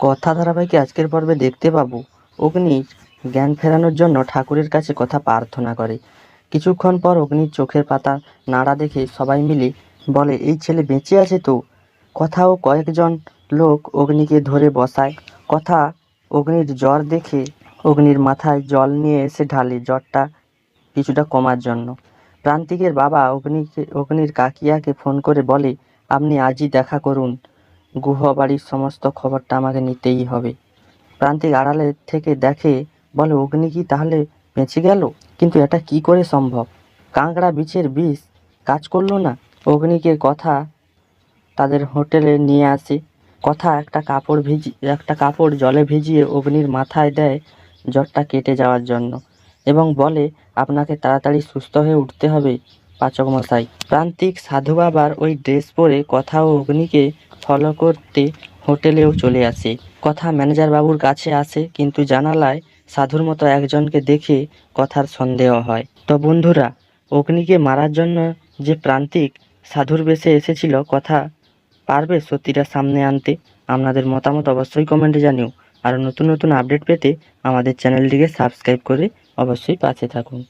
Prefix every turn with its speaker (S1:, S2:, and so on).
S1: কথা ধারাবাহিকে আজকের পর্বে দেখতে পাবো। অগ্নির জ্ঞান ফেরানোর জন্য ঠাকুরের কাছে কথা প্রার্থনা করে। কিছুক্ষণ পর অগ্নির চোখের পাতা নাড়া দেখে সবাই মিলে বলে, এই ছেলে বেঁচে আছে তো? কথাও কয়েকজন লোক অগ্নিকে ধরে বসায়। কথা অগ্নির জ্বর দেখে অগ্নির মাথায় জল নিয়ে এসে ঢালে জ্বরটা কিছুটা কমার জন্য। প্রান্তিকের বাবা অগ্নিকে অগ্নির কাকিয়াকে ফোন করে বলে, আপনি আজই দেখা করুন। গুহবাড়ির সমস্ত খবরটা আমাকে নিতেই হবে। প্রান্তিক আড়ালে থেকে দেখে, বলে, অগ্নি কি তাহলে বেঁচে গেল? কিন্তু এটা কি করে সম্ভব? কাঁকড়া বিচের বিষ কাজ করল না? অগ্নিকে কথা তাদের হোটেলে নিয়ে আসে। কথা একটা কাপড় ভিজি, একটা কাপড় জলে ভিজিয়ে অগ্নির মাথায় দেয় জ্বরটা কেটে যাওয়ার জন্য। এবং বলে, আপনাকে তাড়াতাড়ি সুস্থ হয়ে উঠতে হবে। পাচক মশাই প্রান্তিক সাধু বাবার ওই ড্রেস পরে কথা ও অগ্নিকে ফলো করতে হোটেলেও চলে আসে। কথা ম্যানেজার বাবুর কাছে আসে, কিন্তু জানালায় সাধুর মতো একজনকে দেখে কথার সন্দেহ হয়। তো বন্ধুরা, অগ্নিকে মারার জন্য যে প্রান্তিক সাধুর বেশে এসেছিল, কথা পারবে সত্যিটা সামনে আনতে? আপনাদের মতামত অবশ্যই কমেন্টে জানিও। আর নতুন নতুন আপডেট পেতে আমাদের চ্যানেলটিকে সাবস্ক্রাইব করে অবশ্যই পাশে থাকুন।